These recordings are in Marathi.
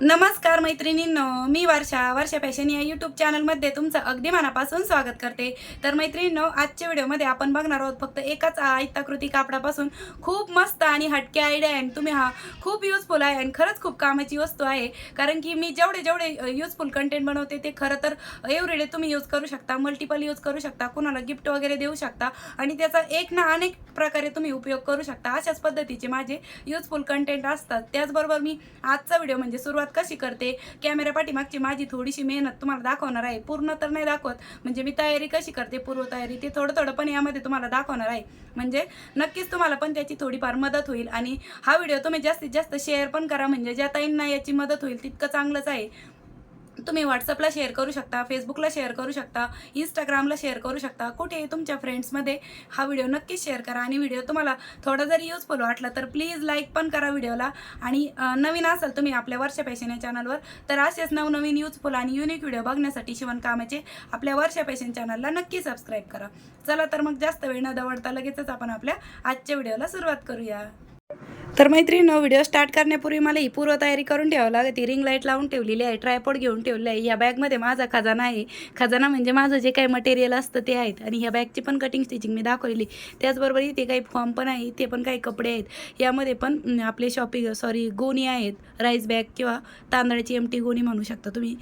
नमस्कार मैत्रिणींनो मी वर्षा. वर्षा फॅशन या यूट्यूब चॅनलमध्ये तुमचं अगदी मनापासून स्वागत करते. तर मैत्रिणींनो आजच्या व्हिडिओमध्ये आपण बघणार आहोत फक्त एकाच आयताकृती कापडापासून. खूप मस्त आणि हटके आयडिया आहे आणि तुम्ही हा खूप युजफुल आहे आणि खरंच खूप कामाची वस्तू आहे. कारण की मी जेवढे जेवढे युजफुल कंटेंट बनवते ते खरं तर एव्हरीडे तुम्ही यूज करू शकता मल्टिपल यूज करू शकता कुणाला गिफ्ट वगैरे देऊ शकता आणि त्याचा एक ना अनेक प्रकारे तुम्ही उपयोग करू शकता. अशाच पद्धतीचे माझे युजफुल कंटेंट असतात. त्याचबरोबर मी आजचा व्हिडिओ म्हणजे सुरुवात कशी करते? कॅमेरा पाठीमागची माझी थोडीशी मेहनत तुम्हाला दाखवणार आहे. पूर्ण तर नाही दाखवत म्हणजे मी तयारी कशी करते पूर्वतयारी ते थोडं थोडं पण यामध्ये तुम्हाला दाखवणार आहे. म्हणजे नक्कीच तुम्हाला पण त्याची थोडीफार मदत होईल. आणि हा व्हिडिओ तुम्ही जास्तीत जास्त शेअर पण करा म्हणजे ज्या ताईंना याची मदत होईल तितकं चांगलंच आहे. तुम्ही व्हॉट्सअपला शेअर करू शकता फेसबुकला शेअर करू शकता इंस्टाग्रामला शेअर करू शकता. कुठेही तुमच्या फ्रेंड्समध्ये हा व्हिडिओ नक्कीच शेअर करा आणि व्हिडिओ तुम्हाला थोडा जरी युजफुल वाटला तर प्लीज लाईक पण करा व्हिडिओला आणि नवीन असाल तुम्ही आपल्या वर्षा पॅशन या चॅनलवर तर असेच नवनवीन युजफुल आणि युनिक व्हिडिओ बघण्यासाठी शिवणकामाचे आपल्या वर्षा पॅशन चॅनलला नक्की सबस्क्राईब करा. चला तर मग जास्त वेळ न दवडता लगेचच आपण आपल्या आजच्या व्हिडिओला सुरुवात करूया. तर मैत्रिणीनं व्हिडिओ स्टार्ट करण्यापूर्वी मला ही पूर्वतयारी करून ठेवावं लागते. रिंग लाइट लावून ठेवलेली आहे ट्रायपॉड घेऊन ठेवले आहे. या बॅगमध्ये माझा खजाना आहे. खजाना म्हणजे माझं जे काही मटेरियल असतं ते आहेत. आणि ह्या बॅगची पण कटिंग स्टिचिंग मी दाखवलेली. त्याचबरोबर इथे काही फॉर्म पण आहे. इथे पण काही कपडे आहेत. यामध्ये पण आपले शॉपिंग सॉरी गोणी आहेत. राईस बॅग किंवा तांदळाची एमटी गोणी म्हणू शकता तुम्ही.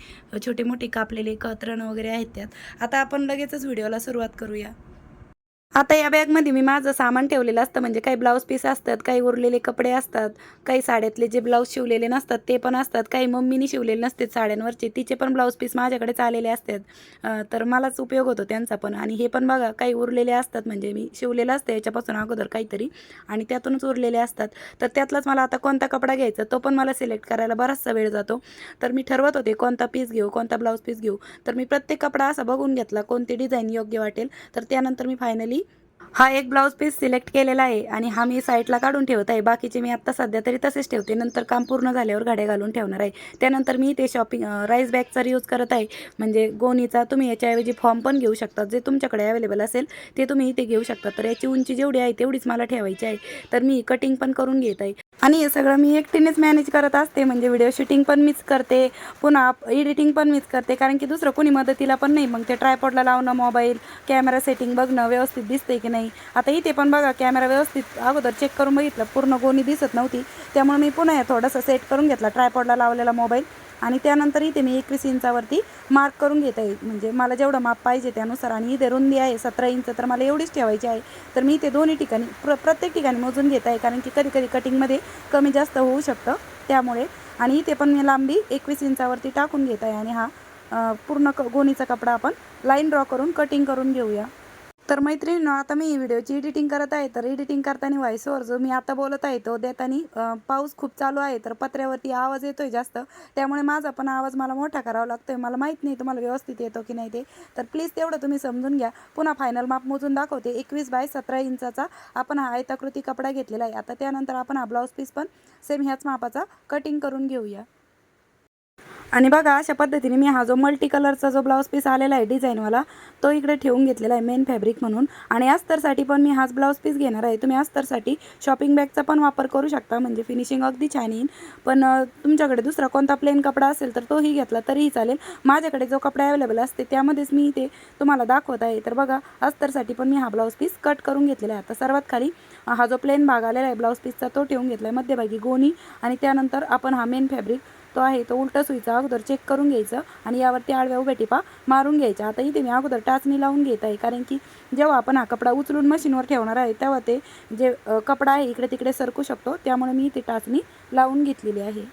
छोटे मोठे कापलेले कतरण वगैरे आहेत त्यात. आता आपण लगेचच व्हिडिओला सुरुवात करूया. आता या बॅगमध्ये मी माझं सामान ठेवलेलं असतं म्हणजे काही ब्लाऊज पीस असतात काही उरलेले कपडे असतात काही साड्यातले जे ब्लाऊज शिवलेले नसतात ते पण असतात काही मम्मीनी शिवलेले नसतात साड्यांवरचे तिचे पण ब्लाऊज पीस माझ्याकडेच आलेले असतात. तर मलाच उपयोग होतो त्यांचा पण. आणि हे पण बघा काही उरलेले असतात म्हणजे मी शिवलेलं असतं याच्यापासून अगोदर काहीतरी आणि त्यातूनच उरलेले असतात. तर त्यातलाच मला आता कोणता कपडा घ्यायचा तो पण मला सिलेक्ट करायला बराचसा वेळ जातो. तर मी ठरवत होते कोणता पीस घेऊ कोणता ब्लाऊज पीस घेऊ. तर मी प्रत्येक कपडा असा बघून घेतला कोणती डिझाईन योग्य वाटेल. तर त्यानंतर मी फायनली हा एक ब्लाऊज पीस सिलेक्ट केलेला आहे आणि हा मी साईडला काढून ठेवत आहे बाकीचे मी आत्ता सध्या तरी तसेच ठेवते. नंतर काम पूर्ण झाल्यावर गाड्या घालून ठेवणार आहे. त्यानंतर मी ते शॉपिंग राईस बॅगचा यूज करत आहे. म्हणजे गोणीचा तुम्ही याच्याऐवजी फॉर्म पण घेऊ शकता. जे तुमच्याकडे अवेलेबल असेल ते तुम्ही इथे घेऊ शकता. तर याची उंची जेवढी आहे तेवढीच मला ठेवायची आहे. तर मी कटिंग पण करून घेत आहे. आणि हे सगळं मी एकटीनेच मॅनेज करत असते. म्हणजे व्हिडिओ शूटिंग पण मीच करते. पुन्हा एडिटिंग पण मीच करते. कारण की दुसरं कोणी मदतीला पण नाही. मग ते ट्रायपॉडला लावणं मोबाईल कॅमेरा सेटिंग बघणं व्यवस्थित दिसते की नाही? आता इथे पण बघा कॅमेरा व्यवस्थित अगोदर चेक करून बघितलं. पूर्ण गोणी दिसत नव्हती. त्यामुळे मी पुन्हा थोडंसं सेट करून घेतला. ट्रायपॉडला लावलेला मोबाईल आणि त्यानंतर इथे मी एकवीस इंचावरती मार्क करून घेत आहे. म्हणजे मला जेवढं माप पाहिजे त्यानुसार आणि इथे रुंदी आहे सतरा इंच तर मला एवढीच ठेवायची आहे. तर मी इथे दोन्ही ठिकाणी प्र प्रत्येक ठिकाणी मोजून घेत आहे कारण की कधी कधी कटिंगमध्ये कमी जास्त होऊ शकतं त्यामुळे. आणि इथे पण मी लांबी एकवीस इंचावरती टाकून घेत आहे आणि हा पूर्ण क गोणीचा कपडा आपण लाईन ड्रॉ करून कटिंग करून घेऊया. तर मैत्रिणींनो आता मी व्हिडिओची एडिटिंग करत आहे. तर एडिटिंग करताना व्हॉइस ओव्हर जो मी आता बोलत आहे तो देताना पाऊस खूप चालू आहे तर पत्र्यावरती आवाज येतोय जास्त. त्यामुळे माझा पण आवाज मला मोठा करावा लागतोय. मला माहीत नाही तुम्हाला व्यवस्थित येतो की नाही ते. तर प्लीज तेवढं तुम्ही समजून घ्या. पुन्हा फायनल माप मोजून दाखवते. एकवीस बाय सतरा इंचाचा आपण हा आयताकृती कपडा घेतलेला आहे. आता त्यानंतर आपण हा ब्लाऊज पीस पण सेम ह्याच मापाचा कटिंग करून घेऊया. आणि बघा अशा पद्धतीने मी हा जो मल्टी कलरचा जो ब्लाऊज पीस आलेला आहे डिझाईनवाला तो इकडे ठेवून घेतलेला आहे मेन फॅब्रिक म्हणून. आणि अस्तरसाठी पण मी हाच ब्लाऊज पीस घेणार आहे. तुम्ही अस्तरसाठी शॉपिंग बॅगचा पण वापर करू शकता म्हणजे फिनिशिंग अगदी छान येईल. पण तुमच्याकडे दुसरा कोणता प्लेन कपडा असेल तर तोही घेतला तरीही चालेल. माझ्याकडे जो कपडा अवेलेबल असते त्यामध्येच मी ते तुम्हाला दाखवत आहे. तर बघा अस्तरसाठी पण मी हा ब्लाऊज पीस कट करून घेतलेला आहे. आता सर्वात खाली हा जो प्लेन भाग आलेला आहे ब्लाऊज पीसचा तो ठेवून घेतला आहे मध्यभागी गोणी. आणि त्यानंतर आपण हा मेन फॅब्रिक तो आहे तो उलटा सुईचा अगोदर चेक करून घ्यायचं आणि यावरती आडव्या उभ्या टिपा मारून घ्यायच्या. आता इथे मी अगोदर टाचणी लावून घेत आहे कारण की जेव्हा आपण हा कपडा उचलून मशीनवर ठेवणार आहे तेव्हा ते जे कपडा आहे इकडे तिकडे सरकू शकतो. त्यामुळे मी इथे टाचणी लावून घेतलेली आहे.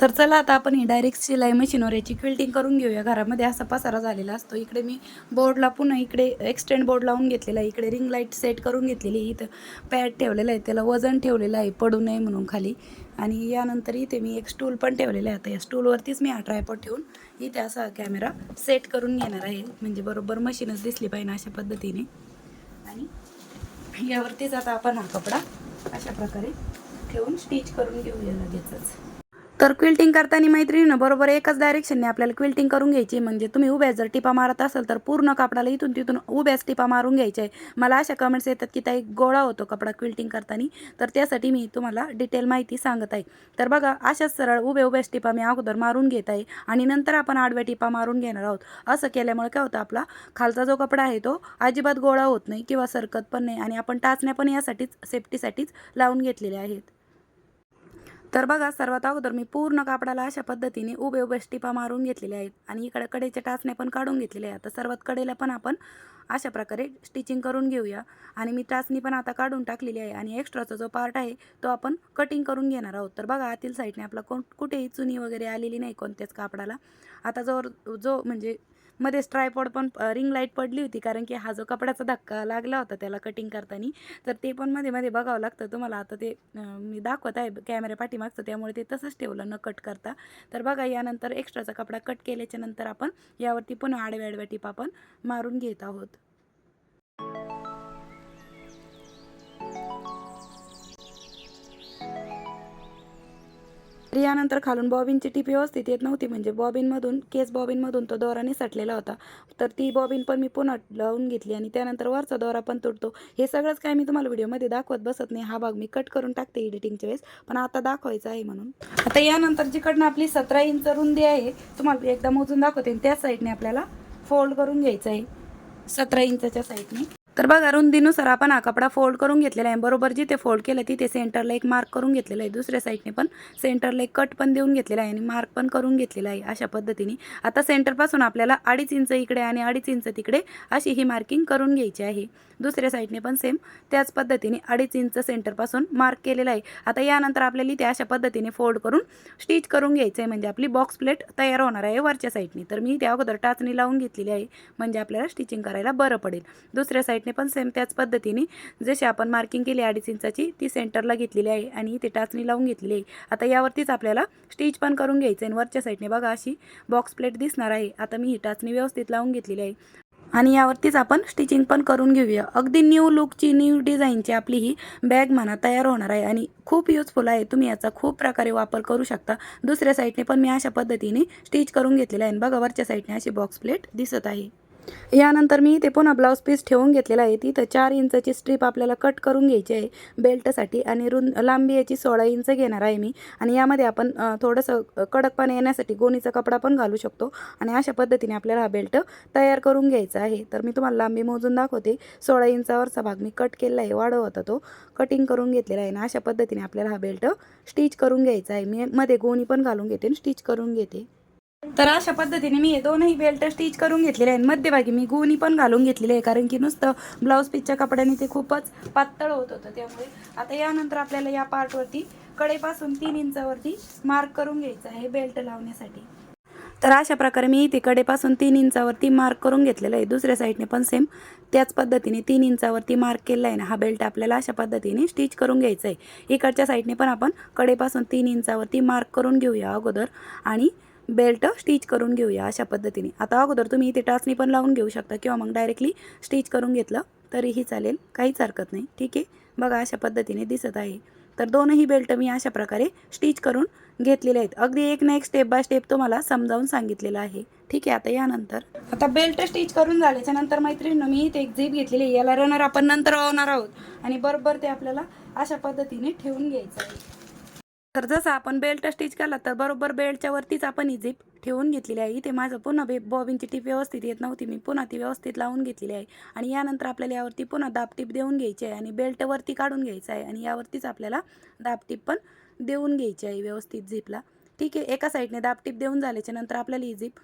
तर चला आता आपण ही डायरेक्ट शिलाई मशीनवर याची क्विल्टिंग करून घेऊया. घरामध्ये असा पसारा झालेला असतो. इकडे मी बोर्डला पुन्हा इकडे एक्सटेंड बोर्ड लावून घेतलेला आहे. इकडे रिंग लाइट सेट करून घेतलेली आहे. इथं पॅड ठेवलेलं आहे. त्याला वजन ठेवलेलं आहे. पडू नये म्हणून खाली. आणि यानंतर इथे मी एक स्टूल पण ठेवलेला आहे. आता या स्टूलवरतीच मी हा ट्रायपॉट ठेवून इथे असा कॅमेरा सेट करून घेणार आहे. म्हणजे बरोबर मशीनच दिसली पाहिजे अशा पद्धतीने. आणि यावरतीच आता आपण हा कपडा अशा प्रकारे ठेवून स्टिच करून घेऊया लगेचच. तर क्विल्टिंग करताना मैत्रिणीनं बरोबर एकच डायरेक्शनने आपल्याला क्विल्टिंग करून घ्यायची. म्हणजे तुम्ही उभ्या जर टिपा मारत असाल तर पूर्ण कापडाला इथून तिथून उभ्याच टिपा मारून घ्यायच्या आहे मला अशा कमेंट्स येतात की ताई गोळा होतो कपडा क्विल्टिंग करताना. तर त्यासाठी मी तुम्हाला डिटेल माहिती सांगत आहे. तर बघा अशाच सरळ उभ्या उभ्याच टिपा मी अगोदर मारून घेत आहे आणि नंतर आपण आडव्या टिपा मारून घेणार आहोत. असं केल्यामुळे काय होतं आपला खालचा जो कपडा आहे तो अजिबात गोळा होत नाही किंवा सरकत पण नाही आणि आपण टाचण्या पण यासाठीच सेफ्टीसाठीच लावून घेतलेल्या आहेत. तर बघा सर्वात अगोदर मी पूर्ण कापडाला अशा पद्धतीने उभे उभे टिपा मारून घेतलेल्या आहेत आणि इकडे कडेचे टाचणे पण काढून घेतलेले आहेत. आता सर्वात कडेला पण आपण अशा प्रकारे स्टिचिंग करून घेऊया. आणि मी टाचणी पण आता काढून टाकलेली आहे आणि एक्स्ट्राचा जो पार्ट आहे तो आपण कटिंग करून घेणार आहोत. तर बघा आतील साईडने आपला कोण कुठेही चुनी वगैरे आलेली नाही कोणत्याच कापडाला. आता जो जो म्हणजे मध्येच ट्रायपॉड पण रिंग लाइट पडली होती कारण की हा जो कपड्याचा धक्का लागला होता त्याला कटिंग करताना तर ते पण मध्ये मध्ये बघावं लागतं तुम्हाला. आता ते मी दाखवत आहे कॅमेरा पाठीमागचं त्यामुळे ते तसंच ठेवलं न कट करता. तर बघा यानंतर एक्स्ट्राचा कपडा कट केल्याच्यानंतर आपण यावरती पुन्हा आडव्या आडव्या टिप पण मारून घेत आहोत. तर यानंतर खालून बॉबिनची टीप व्यवस्थित येत नव्हती म्हणजे बॉबिनमधून केस बॉबिनमधून तो दोरा निसटलेला होता. तर ती बॉबिन पण मी पुन्हा लावून घेतली आणि त्यानंतर वरचा दोरा पण तुटतो. हे सगळंच काय मी तुम्हाला व्हिडिओमध्ये दाखवत बसत नाही. हा भाग मी कट करून टाकते एडिटिंगच्या वेळेस पण आता दाखवायचा आहे म्हणून. आता यानंतर जिकडनं आपली सतरा इंच रुंदी आहे तुम्हाला एकदा मोजून दाखवते त्या साईडने आपल्याला फोल्ड करून घ्यायचं आहे. सतरा इंचाच्या साईडने तर बघा रुंदीनुसार आपण हा कपडा फोल्ड करून घेतलेला आहे. बरोबर जिथे फोल्ड केलं तिथे सेंटरला एक मार्क करून घेतलेला आहे. दुसऱ्या साईडने पण सेंटरला एक कट पण देऊन घेतलेला आहे आणि मार्क पण करून घेतलेला आहे अशा पद्धतीने. आता सेंटरपासून आपल्याला अडीच इंच इकडे आणि अडीच इंच तिकडे अशी ही मार्किंग करून घ्यायची आहे. दुसऱ्या साईडने पण सेम त्याच पद्धतीने अडीच इंच सेंटरपासून मार्क केलेला आहे. आता यानंतर आपल्याला इथे अशा पद्धतीने फोल्ड करून स्टिच करून घ्यायचं आहे. म्हणजे आपली बॉक्स प्लेट तयार होणार आहे वरच्या साईडने तर मी त्या अगोदर टाचणी लावून घेतलेली आहे. म्हणजे आपल्याला स्टिचिंग करायला बरं पडेल. दुसऱ्या साईडने पण सेम त्याच पद्धतीने. जशी आपण मार्किंग केली अडीच इंचाची ती सेंटरला घेतलेली आहे आणि इथे टाचणी लावून घेतलेली आहे. आता यावरतीच आपल्याला स्टिच पण करून घ्यायचं आहे आणि वरच्या साईडने बघा अशी बॉक्स प्लेट दिसणार आहे. आता मी ही टाचणी व्यवस्थित लावून घेतलेली आहे. आणि यावरतीच आपण स्टिचिंग पण करून घेऊया. अगदी न्यू लुकची न्यू डिझाईनची आपली ही बॅग म्हणा तयार होणार आहे आणि खूप युजफुल आहे. तुम्ही याचा खूप प्रकारे वापर करू शकता. दुसऱ्या साईडने पण मी अशा पद्धतीने स्टिच करून घेतलेलं आहे आणि बघा वरच्या साईडने अशी बॉक्स प्लेट दिसत आहे. यानंतर मी इथे पुन्हा ब्लाऊज पीस ठेवून घेतलेला आहे. तिथं चार इंचाची स्ट्रीप आपल्याला कट करून घ्यायची आहे. बेल्टसाठी आणि रुं लांबी याची सोळा इंच घेणार आहे मी. आणि यामध्ये आपण थोडंसं कडकपणा येण्यासाठी गोणीचा कपडा पण घालू शकतो. आणि अशा पद्धतीने आपल्याला हा बेल्ट तयार करून घ्यायचा आहे. तर मी तुम्हाला लांबी मोजून दाखवते. सोळा इंचावरचा भाग मी कट केलेला आहे वाढव होता. तो कटिंग करून घेतलेला आहे. आणि अशा पद्धतीने आपल्याला हा बेल्ट स्टिच करून घ्यायचा आहे. मी मध्ये गोणी पण घालून घेते आणि स्टिच करून घेते. तर अशा पद्धतीने मी हे दोनही बेल्ट स्टिच करून घेतलेले आहेत. मध्यभागी मी गोणी पण घालून घेतलेले आहे कारण की नुसतं ब्लाऊज पीसच्या कपड्याने ते खूपच पातळ होत होतं त्यामुळे. आता यानंतर आपल्याला या पार्टवरती कडेपासून तीन इंचावरती मार्क करून घ्यायचं आहे बेल्ट लावण्यासाठी. तर अशा प्रकारे मी इथे कडेपासून तीन इंचावरती मार्क करून घेतलेलं आहे. दुसऱ्या साईडने पण सेम त्याच पद्धतीने तीन इंचावरती मार्क केला आहे ना हा बेल्ट आपल्याला अशा पद्धतीने स्टिच करून घ्यायचा आहे. इकडच्या साईडने पण आपण कडेपासून तीन इंचावरती मार्क करून घेऊया अगोदर. आणि बेल्ट स्टिच करून घेऊया अशा पद्धतीने. आता अगोदर तुम्ही इथे टाचणी पण लावून घेऊ शकता किंवा मग डायरेक्टली स्टिच करून घेतलं तरीही चालेल. काहीच हरकत नाही. ठीक आहे? बघा अशा पद्धतीने दिसत आहे. तर दोनही बेल्ट मी अशा प्रकारे स्टिच करून घेतलेले आहेत. अगदी एक ना एक स्टेप बाय स्टेप तुम्हाला समजावून सांगितलेलं आहे. ठीक आहे? आता यानंतर आता बेल्ट स्टिच करून झाल्याच्यानंतर मैत्रिणीनं मी इथे एक झीप घेतलेली आहे. याला रनर आपण नंतर लावणार आहोत. आणि बरोबर ते आपल्याला अशा पद्धतीने ठेवून घ्यायचं आहे. तर जसं आपण बेल्ट स्टिच केला तर बरोबर बेल्टच्या वरतीच आपण ही झिप ठेवून घेतलेली आहे. इथे माझं पुन्हा बे बॉबिनची टीप व्यवस्थित येत नव्हती. मी पुन्हा ती व्यवस्थित लावून घेतलेली आहे. आणि यानंतर आपल्याला यावरती पुन्हा दाब टीप देऊन घ्यायची आहे आणि बेल्ट वरती काढून घ्यायचं आहे. आणि यावरतीच आपल्याला दाब टीप पण देऊन घ्यायची आहे व्यवस्थित झीपला ठीक आहे एका साईडने दाब टीप देऊन झाल्याच्यानंतर आपल्याला ही झीप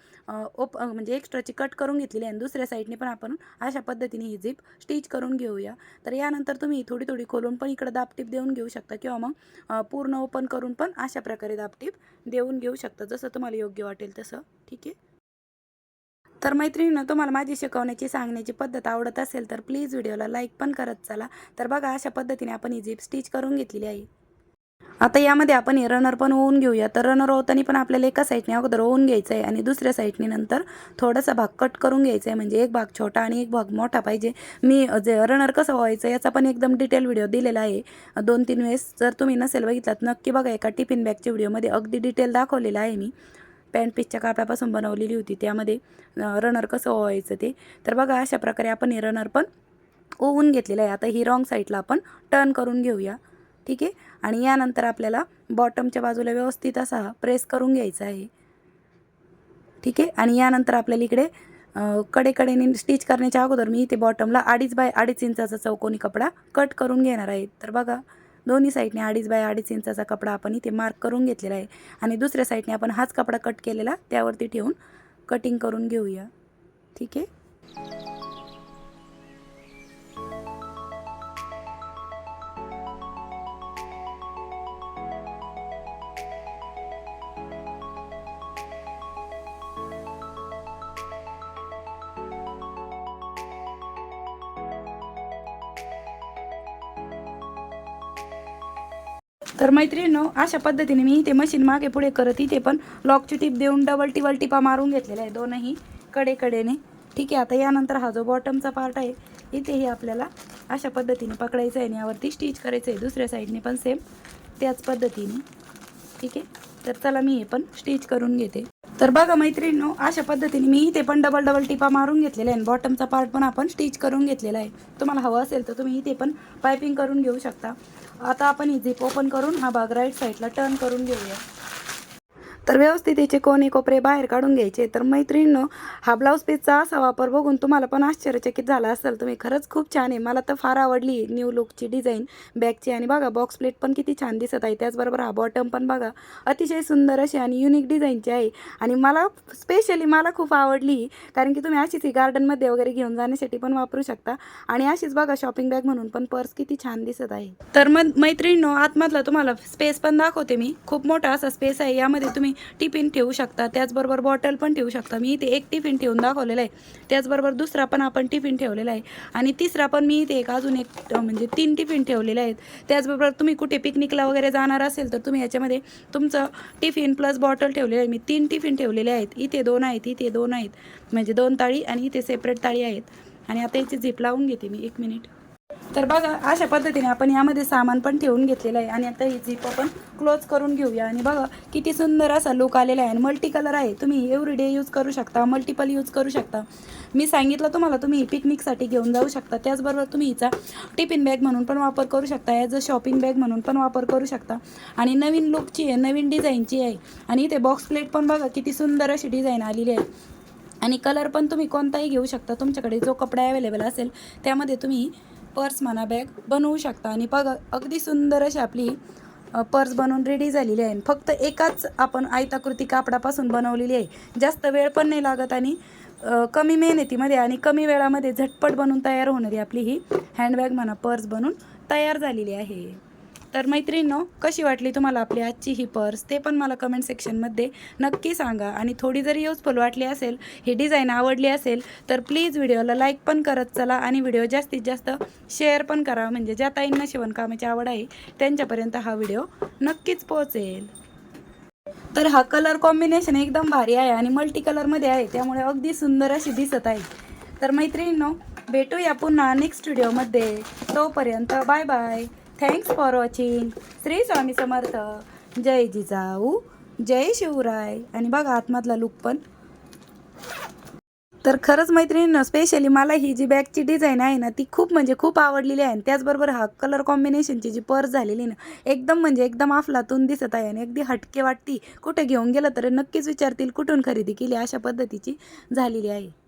ओप म्हणजे एक्स्ट्राची कट करून घेतलेली आहे. आणि दुसऱ्या साईडने पण आपण अशा पद्धतीने ही झीप स्टिच करून घेऊया. तर यानंतर तुम्ही थोडी थोडी खोलून पण इकडं दाब टीप देऊन घेऊ शकता किंवा मग पूर्ण ओपन करून पण अशा प्रकारे दाब टीप देऊन घेऊ शकता. जसं तुम्हाला योग्य वाटेल तसं. ठीक आहे? तर मैत्रिणीनं तुम्हाला माझी शिकवण्याची सांगण्याची पद्धत आवडत असेल तर प्लीज व्हिडिओला लाईक पण करत चला. तर बघा अशा पद्धतीने आपण ही झीप स्टिच करून घेतलेली आहे. आता यामध्ये आपण हे रनर पण होऊन घेऊया. तर रनर होताना पण आपल्याला एका साईडने अगोदर होऊन घ्यायचं आहे आणि दुसऱ्या साईडने नंतर थोडासा भाग कट करून घ्यायचा आहे म्हणजे एक भाग छोटा आणि एक भाग मोठा पाहिजे. मी जे रनर कसं व्हायचं याचा पण एकदम डिटेल व्हिडिओ दिलेला आहे. दोन तीन वेळेस जर तुम्ही नसेल बघितलात नक्की बघा एका टिफिन बॅगच्या व्हिडिओमध्ये अगदी डिटेल दाखवलेला आहे मी. पॅन्ट पीसच्या कापडापासून बनवलेली होती. त्यामध्ये रनर कसं व्हायचं ते. तर बघा अशा प्रकारे आपण हे रनर पण ओवून घेतलेलं आहे. आता ही रॉंग साईडला आपण टर्न करून घेऊया. ठीक आहे? आणि यानंतर आपल्याला बॉटमच्या बाजूला व्यवस्थित असा प्रेस करून घ्यायचा आहे. ठीक आहे? आणि यानंतर आपल्याला इकडे कडेकडेने स्टिच करण्याच्या अगोदर मी इथे बॉटमला अडीच बाय अडीच इंचाचा चौकोनी कपडा कट करून घेणार आहे. तर बघा दोन्ही साईडने अडीच बाय अडीच इंचाचा कपडा आपण इथे मार्क करून घेतलेला आहे. आणि दुसऱ्या साईडने आपण हाच कपडा कट केलेला त्यावरती ठेवून कटिंग करून घेऊया. ठीक आहे? तर मैत्रिणीनो अशा पद्धतीने मी इथे मशीन मागे पुढे करत इथे पण लॉकची टीप देऊन डबल टिबल टिपा मारून घेतलेल्या आहे दोनही कडे कडेने ठीक आहे आता यानंतर हा जो बॉटमचा पार्ट आहे इथेही आपल्याला अशा पद्धतीने पकडायचं आहे आणि यावरती स्टिच करायचं आहे. दुसऱ्या साईडने पण सेम त्याच पद्धतीने. ठीक आहे तर चला मी हे पण स्टिच करून घेते. तर बघा मैत्रिणीनो अशा पद्धतीने मी इथे पण डबल डबल टिपा मारून घेतलेला आहे आणि बॉटमचा पार्ट पण आपण स्टिच करून घेतलेला आहे. तुम्हाला हवं असेल तर तुम्ही इथे पण पायपिंग करून घेऊ शकता. आता आपण ही झिप ओपन करून हा भाग राईट साईडला टर्न करून घेऊया. तर व्यवस्थित याचे कोपरे बाहेर काढून घ्यायचे. तर मैत्रिणीनं हा ब्लाऊज पीसचा असा वापर बघून तुम्हाला पण आश्चर्यचकित झाला असेल. तुम्ही खरंच खूप छान आहे. मला तर फार आवडली न्यू लुकची डिझाईन बॅगची आणि बघा बॉक्स प्लेट पण किती छान दिसत आहे. त्याचबरोबर हा बॉटम पण बघा अतिशय सुंदर अशी आणि युनिक डिझाईनची आहे. आणि मला स्पेशली मला खूप आवडली कारण की तुम्ही अशीच ही गार्डनमध्ये वगैरे घेऊन जाण्यासाठी पण वापरू शकता. आणि अशीच बघा शॉपिंग बॅग म्हणून पण पर्स किती छान दिसत आहे. तर मग मैत्रिणीनो आतमधला तुम्हाला स्पेस पण दाखवते मी. खूप मोठा असा स्पेस आहे. यामध्ये तुम्ही टिफिन ठेवू शकता त्याचबरोबर बॉटल पण ठेवू शकता. मी इथे एक टिफिन ठेवून दाखवलेला आहे. त्याचबरोबर दुसरा पण आपण टिफिन ठेवलेला आहे. आणि तिसरा पण मी इथे एक अजून एक म्हणजे तीन टिफिन ठेवलेले आहेत. त्याचबरोबर तुम्ही कुठे पिकनिकला वगैरे जाणार असेल तर तुम्ही याच्यामध्ये तुमचं टिफिन प्लस बॉटल ठेवलेलं आहे. मी तीन टिफिन ठेवलेले आहेत. इथे दोन आहेत इथे दोन आहेत. म्हणजे दोन ताळी आणि इथे सेपरेट ताळी आहेत. आणि आता याची झिप लावून घेते मी. एक मिनिट. तर बघा अशा पद्धतीने आपण यामध्ये सामान पण ठेवून घेतलेलं आहे. आणि आता ही झिप आपण क्लोज करून घेऊया. आणि बघा किती सुंदर असा लुक आलेला आहे. आणि मल्टी कलर आहे. तुम्ही एव्हरीडे यूज करू शकता. मल्टिपल यूज करू शकता. मी सांगितलं तुम्हाला तुम्ही पिकनिकसाठी घेऊन जाऊ शकता. त्याचबरोबर तुम्ही हिचा टिफिन बॅग म्हणून पण वापर करू शकता. ॲज अ शॉपिंग बॅग म्हणून पण वापर करू शकता. आणि नवीन लुकची आहे नवीन डिझाईनची आहे. आणि इथे बॉक्स प्लेट पण बघा किती सुंदर अशी डिझाईन आलेली आहे. आणि कलर पण तुम्ही कोणताही घेऊ शकता. तुमच्याकडे जो कपडा अवेलेबल असेल त्यामध्ये तुम्ही पर्स म्हणा बॅग बनवू शकता. आणि पग अगदी सुंदर अशी आपली पर्स बनवून रेडी झालेली आहे. फक्त एकाच आपण आयताकृती कापडापासून बनवलेली आहे. जास्त वेळ पण नाही लागत आणि कमी मेहनतीमध्ये आणि कमी वेळामध्ये झटपट बनवून तयार होणारी आपली ही हँडबॅग म्हणा पर्स बनून तयार झालेली आहे. तर मैत्रिणींनो कशी वाटली तुम्हाला आपली आजची ही पर्स? ते पण मला कमेंट सेक्शनमध्ये नक्की सांगा. आणि थोडी जरी युजफुल वाटली असेल ही डिझाईन आवडली असेल तर प्लीज व्हिडिओला लाईक पण करत चला आणि व्हिडिओ जास्तीत जास्त शेअर पण करा. म्हणजे ज्या ताईंना शिवणकामाची आवड आहे त्यांच्यापर्यंत हा व्हिडिओ नक्कीच पोहोचेल. तर हा कलर कॉम्बिनेशन एकदम भारी आहे आणि मल्टी कलरमध्ये आहे त्यामुळे अगदी सुंदर अशी दिसत आहे. तर मैत्रिणींनो भेटूया पुन्हा नेक्स्ट व्हिडिओमध्ये तोपर्यंत bye bye thanks for watching Shri Swami Samarth. जय जिजाऊ. जय शिवराय. आणि बघा आतमधला लुक पण. तर खरंच मैत्रिणीनं स्पेशली मला ही जी बॅगची डिझाईन आहे ना ती खूप म्हणजे खूप आवडलेली आहे. आणि त्याचबरोबर हा कलर कॉम्बिनेशनची जी पर्स झालेली ना एकदम म्हणजे एकदम आफलातून दिसत आहे. आणि अगदी हटके वाटती. कुठे घेऊन गेलं तर नक्कीच विचारतील कुठून खरेदी केली अशा पद्धतीची झालेली आहे.